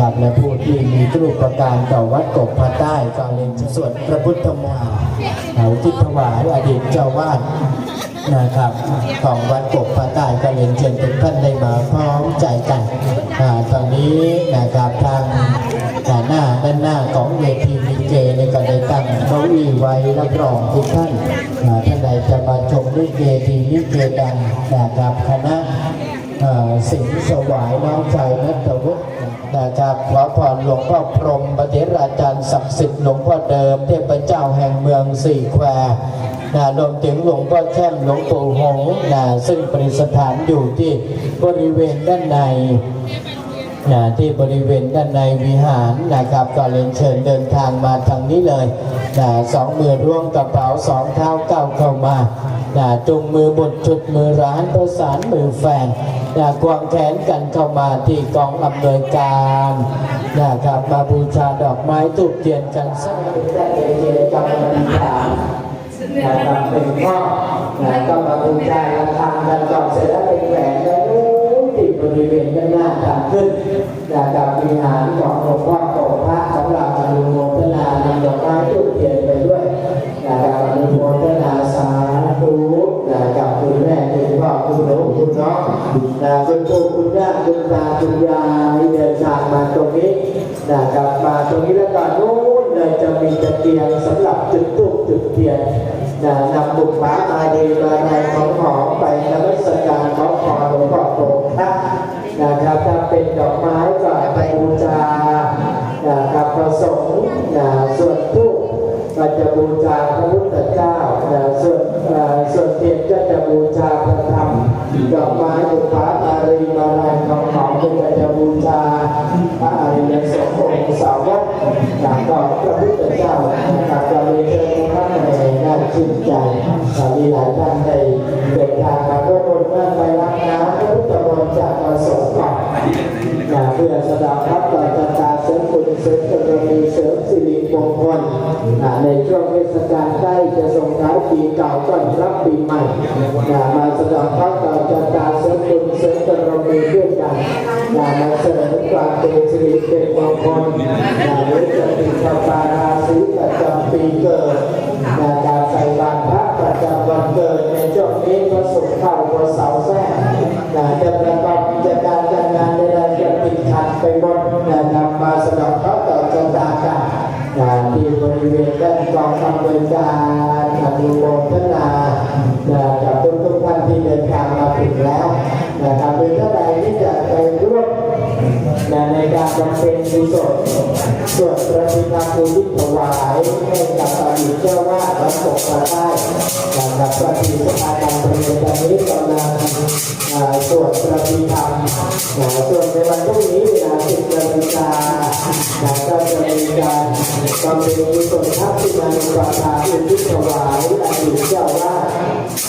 นะครับและผู้ที่มีรูปประการต่อวัดกบพระใต้ก็เรียนสวดพระพุทธมนต์เอาทิถวายอดีตเจ้าวาดนะครับของวัดกบพระใต้ก็เรียนเชิญทุกท่านได้มาพร้อมใจกันตอนนี้นะครับทางด้านหน้าด้านหน้าของเวทีมิเกเนี่ก็ได้ตั้งเก้าอี้ไว้รับรองทุกท่านอ่าท่านใดจะมาชมลิเกทีมิเกดังนะครับคณะสิงห์สวายน้องชายนัท พ่อพรหมประเทศอาจารย์ศักดิ์สิทธิ์หลวงพ่อเดิมเทพเจ้าแห่งเมืองสี่แควนะรวมถึงหลวงพ่อแช่มหลวงปู่หงส์นะซึ่งประดิษฐานอยู่ที่บริเวณด้านในนะที่บริเวณด้านในวิหารนะครับก็เรียนเชิญเดินทางมาทางนี้เลยนะสองมือร่วมกระเป๋าสองเท้าก้าวเข้ามานะจุงมือบดชุดมือร้านประสานมือแฟน นะควงแขนกันเข้ามาที่กองอำนวยการนะครับมาบูชาดอกไม้ตูกเทียนกันสักได้เจจำมันฐานนะครับเป็นข้อนะก็มาบูชาระฆังกันก่อนเสร็จแล้วเป็นแหวนแล้วที่บริเวณด้านหน้าทางขึ้นนะครับวิหารของหลวงพ่อ คุณตาคุณยายเดินทางมาตรงนี้นะครับมาตรงนี้แล้วก็นู้นเลยจะมีตะเกียงสำหรับจุดธูปจุดเทียนนะนำบุกฟ้ามาดีมาในของหอมไปนมัสการขอพรหลวงพ่อโตพระนะครับถ้าเป็นดอกไม้ก็ไปบูชานะครับประสงค์นะส่วน ทูปก็จะบูชาพระพุทธเจ้าส่วนเส่วนเทียนก็จะบูชาพระธรรมดอกไม้บุพาอารีมาลัยของหอมก็จะบูชาพระอริยสงฆ์องค์สาวกจากต่อพระพุทธเจ้านะครับเราเรียนเชิญท่านในน่าชื่นใจมีหลายท่านได้เดินทางมาก็บนเมื่อไปรับน้ำพระพุทธมนต์จากประสงค์ก่อนนะเพื่อสดับรับต่อชะตาเส ริมบุญเสริมบารมีเสริมสิริมงคลในช่วงเทศกาลใกล้จะส่งท้ายปีเก่าต้อนรับปีใหม่มาสดับรับต่อชะตารเสริมบุญเสริมบารมีด้วยกันมาเสริมความเป็นสิริเป็นมงคลนะหรือจะเป็นาราศีประจำปีเกิดนะการใส่บาตรพระประจำวันเกิดในช่วงนี้พระศุกร์เข้าพระเสาร์แทรกจะประกอบกิจการ ริเวณด้านกองอำนวยการอนุโมทนานะกับทุกทุกๆท่านที่เดินทางมาถึงแล้วนะครับ การบำเพ็ญกุศลส่วนประติทธรรมบุญถวายให้กับอดีตเจ้าวาดวัดปกปาใต้นะครับประติสถาบันบริเวณตอนนี้กำลังอ่าสวดประติธรรมนะส่วนในวันพรุ่งนี้เวลาสิบนาฬิกานะก็จะมีการบำเพ็ญกุศลทักษิณานุปทานอุทิศถวายอดีตเจ้าวาด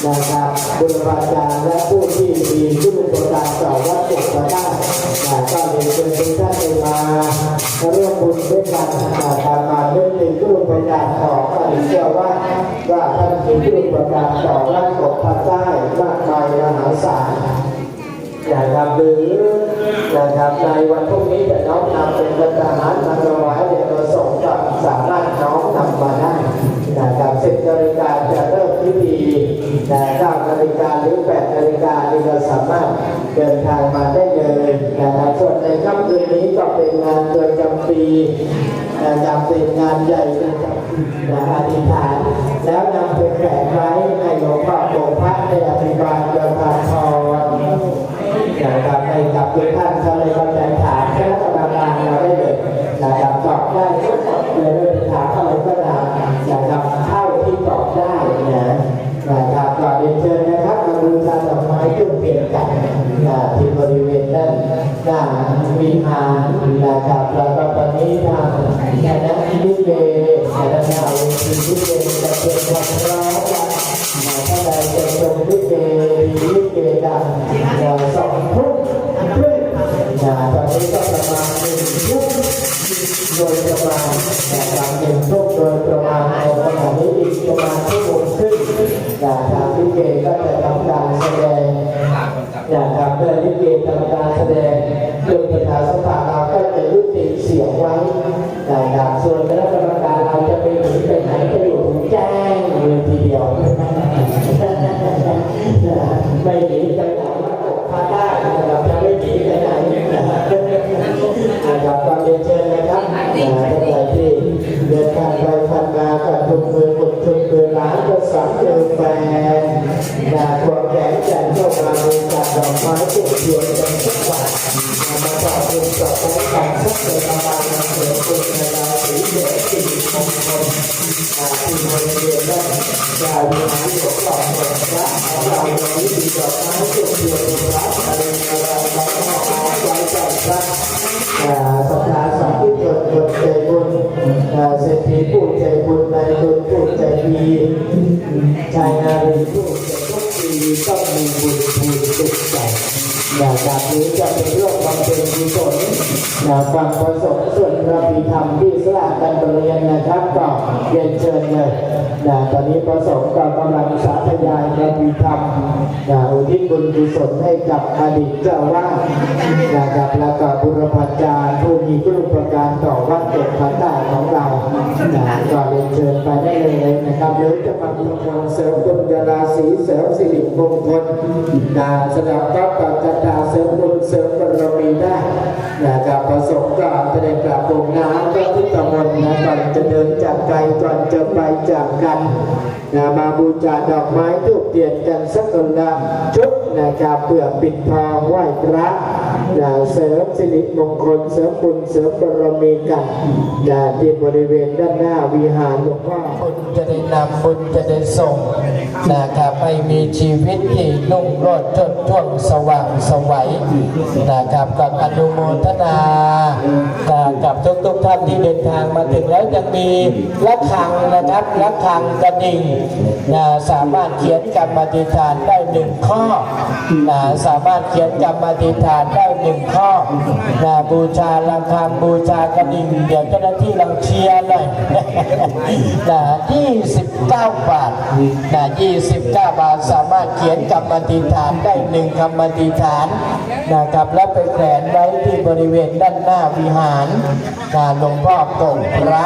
นะครับบุรพาจารย์และผู้ที่มีคุณอุปการต่อวัดปกปาใต้ ด้วยกันนะครับมาเรื่องถึงคุณอุปการของอดีตเจ้าวาว่าท่านมีคุณอุปการต่อวัดปกปาใต้มากมายมหาศาลนะครับหรือนะครับในวันพรุ่งนี้จะน้อมนำเป็นบรรดาหารมาถวายเด็กประสงค์กับสามารถน้อมนำมาได้นะครับสิบนาฬิกาจะเริ่มพิธีแต่เก้านาฬิกาหรือแปดนาฬิกาที่เราสามารถเดินทางมาได้เลยนะครับ คืนนี้ก็เป็นงานประจำปีนะครับเป็นงานใหญ่ประจำปีนะอธิษฐานแล้วนำไปแขวนไว้ให้หลวงพ่อโปงพระในอภิบาลประทานพรนะครับให้กับทุกท่านเข้าในคำแถานคณะกรรมการเราได้เลยนะครับตอบได้ทุกคนเลยด้วยถามเข้าไปก็ได้นะครับเท่าที่ตอบได้นะานหน้ารวิหารนะครับแล้วก็ตอนนี้ทางคณะลิเกคณะดาทีลิเกจะเป็นความร้องกันนะถ้าใดจะชมลิเกลิเกดังเราสองทุ่มครึ่งนะตอนนี้ก็ประมาณหนึ่งทุ่มโดยประมาณนะครับหนึ่งทุ่มโดยประมาณในขณะนี้อีกประมาณชั่วโมงครึ่งนะทางลิเกก็จะทำการแสดง อย่างทางเดินลิเกทำการแสดงจนประธานสภาเราก็จะยุติเสียงไว้อย่างส่วนคณะกรรมการเราจะไปถึงไปไหนก็อยู่แจ้งเลยทีเดียว เทียนเป็ระอะไรอะไรอะไรก็เอาไว้ใจพระอ่สัทธาสาธุชนคนใจบุญอ่าเศรษฐีผู้ใจบุญนายบุญผู้ใจดีชายนารีผู้ใจทุกปีต้องมีบุญภูมิสุข จอย่าจากนี้จะเป็นเรื่องความเป็นกุศลนะฟังประสงค์ส่วนพระพิธรรมที่สละกันเรียนนะครับก็เรียนเชิญเลยนะตอนนี้ประสงค์ก็กำลังสาธยายพระพิธรรมนะอุทิศบุญกุศลให้กับอดีตเจ้าวาดนะครับแล้วก็บุรพาจารย์ผู้มีคุณอุปการต่อวัดเกิดพันได้ของเรา นก็เรียเชิญไปได้เลยนะครับหรือจะมาบุญพรเสริมบุญยาราศีเสริมสิริมงคลนะสำหรับก็ปัจจตาเสริมบุญเสริมบารมีได้นะครับประสงค์ก็จะได้กราบลงน้ำก็ทุกตำบลนะก่อนจะเดินจากไกลก่อนจะไปจากกันนะมาบูชาดอกไม้ทูบเทียนกันสักคนละชุดนะครับเพื่อปิดทองไหว้พระ นะเสริมสิริมงคลเสริมบุญเสริมบารมีกันนะที่บริเวณด้านหน้าวิหารหลวงพ่อบุญจะได้นำบุญจะได้ส่งนะครับให้มีชีวิตที่นุ่งโรดจดช่วงสว่างสวัยนะครับกับอนุโมทนากับทุกทุกท่านที่เดินทางมาถึงแล้วยังมีระฆังนะครับระฆังกระดิ่งนะสามารถเขียนกรรมธิฐานได้หนึ่งข้อนะสามารถเขียนกรรมธิฐานได้หนึ่งข้อนะบูชาระฆังบูชากระดิ่งเดี๋ยวเจ้าหน้าที่ลองเชียร์หน่อยนะ29 บาทนะ29 บาทสามารถเขียนกรรมธิฐานได้หนึ่งกรรมธิฐานนะครับแล้วไปแขวนไว้ที่บริเวณด้านหน้าวิหารนะหลวงพ่อโก่งพระ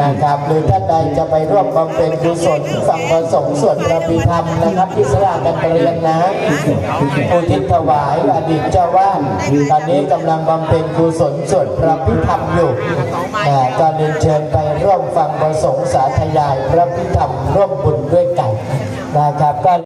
นะครับหรือท่านใดจะไปร่วมบำเพ็ญกุศลฟังประสงค์สวดพระพิธรรมนะครับที่สลากันเรียนนะอุทิศถวายอดีตเจ้าวาดตอนนี้กำลังบำเพ็ญกุศลสวดพระพิธรรมอยู่แต่ก็เรียนเชิญไปร่วมฟังประสงค์สาธยายพระพิธรรมร่วมบุญด้วยกันนะครับก็